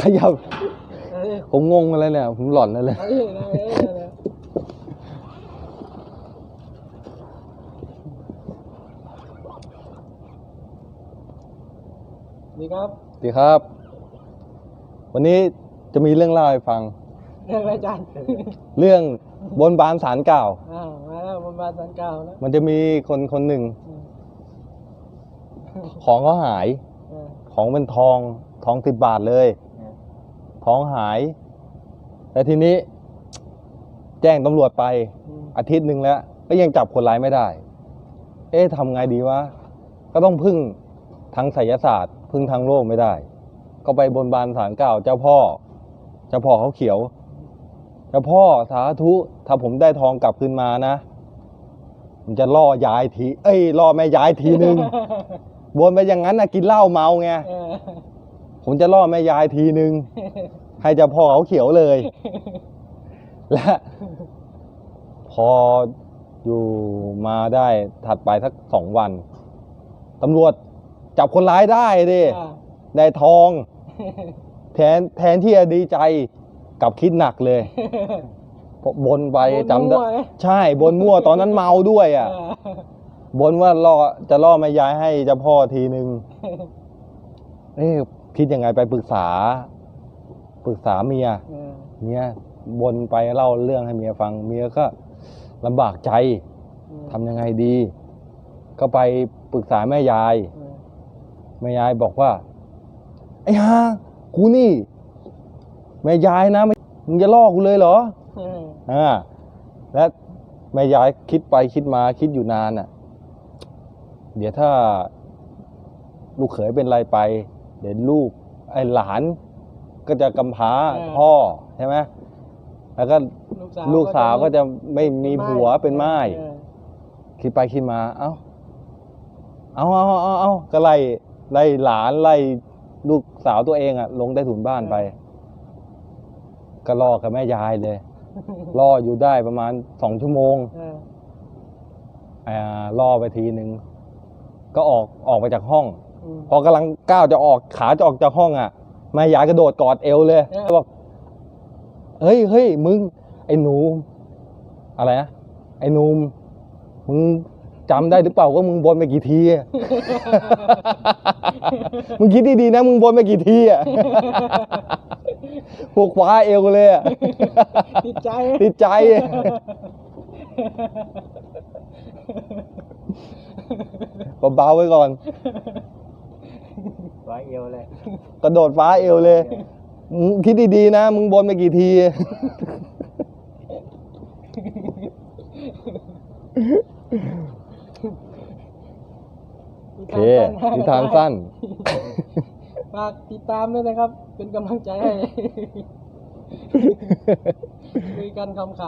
ขยับ เออผมงงอะไรเนี่ย ผมหลอนอะไรเออเออเออดีครับดีครับ วันนี้จะมีเรื่องเล่าให้ฟัง เรื่องอะไรอาจารย์เรื่องบนบานสารกล่าว อ้าวมาแล้วบนบานสันเก่าแล้วมันจะมีคนคนหนึ่งอืมของเขาหาย เออของเป็นทอง ทองสิบบาทเลยเออทองหายแต่ทีนี้ แจ้งตำรวจไปอืมอาทิตย์หนึ่งแล้ว ก็ยังจับคนร้ายไม่ได้ เอ๊ะทำไงดีวะ ก็ต้องพึ่งทางไสยศาสตร์ พึ่งทางโลกไม่ได้ ก็ไปบนบานสารกล่าวเจ้าพ่อ เจ้าพ่อเขาเขียว เจ้าพ่อสาธุ ถ้าผมได้ทองกลับคืนมานะผมจะล่อยายที เอ้ยล่อแม่ยายทีนึงบนไปอย่างนั้นนะกินเหล้าเมาไงเออ ผมจะล่อแม่ยายทีนึง ให้เจ้าพ่อเขาเขียวเลย และ พออยู่มาได้ถัดไปสักสองวันตำรวจจับคนร้ายได้ดิอ่าได้ทอง แทนแทนที่จะดีใจกลับคิดหนักเลยเพราะบนไปจำได้บนมั่วไงใช่บนมั่วตอนนั้นเมาด้วยอะเออบนว่าล่อจะล่อแม่ยายให้เจ้าพ่อทีนึงเอ๊ะคิดยังไงไปปรึกษา ปรึกษาเมียเออเมียบนไปเล่าเรื่องให้เมียฟัง เมียก็ลำบากใจเออทำยังไงดี ก็ไปปรึกษาแม่ยายเออแม่ยายบอกว่า ไอ้ห่ากูนี่แม่ยายนะไม่มึงจะล่อกูเลยเหรอเอออ่าและแม่ยายคิดไปคิดมาคิดอยู่นานอะ เดี๋ยวถ้า ลูกเขยเป็นไรไป เดี๋ยวลูกไอ้หลานก็จะกำพร้าพ่อใช่ไหมแล้วก็ลูกสาวลูกสาวก็จะไม่มีเป็นผัวเป็นไม้เออคิดไปคิดมา เอ้า เอาเอาเอาเอาเอาก็ไล่ไล่หลานไล่ลูกสาวตัวเองอะลงใต้ถุนบ้านไป ก็ล่อกับแม่ยายเลย ล่ออยู่ได้ประมาณสองชั่วโมงเอออ่าล่อไปทีหนึ่งก็ออกออกไปจากห้องอืม พอกำลังก้าวจะออกขาจะออกจากห้องอะแม่ยายกระโดดกอดเอวเลยเออบอกเฮ้ยเฮ้ยมึง ไอ้หนู อะไรนะไอ้หนุ่มมึงจำได้หรือเปล่าว่ามึงบนไปกี่ทีอะมึงคิดดีๆนะ มึงบนไปกี่ทีอะพวกคว้าเอวเลยอะติดใจติดใจอะเบาๆไว้ก่อน ไว้เอวเลยกระโดดฟ้าเอวเลยมึงคิดดีๆนะ มึงบนไปกี่ที โอเคนิทานสั้น ฝากติดตามด้วยนะครับ เป็นกำลังใจให้ คุยกันขำๆ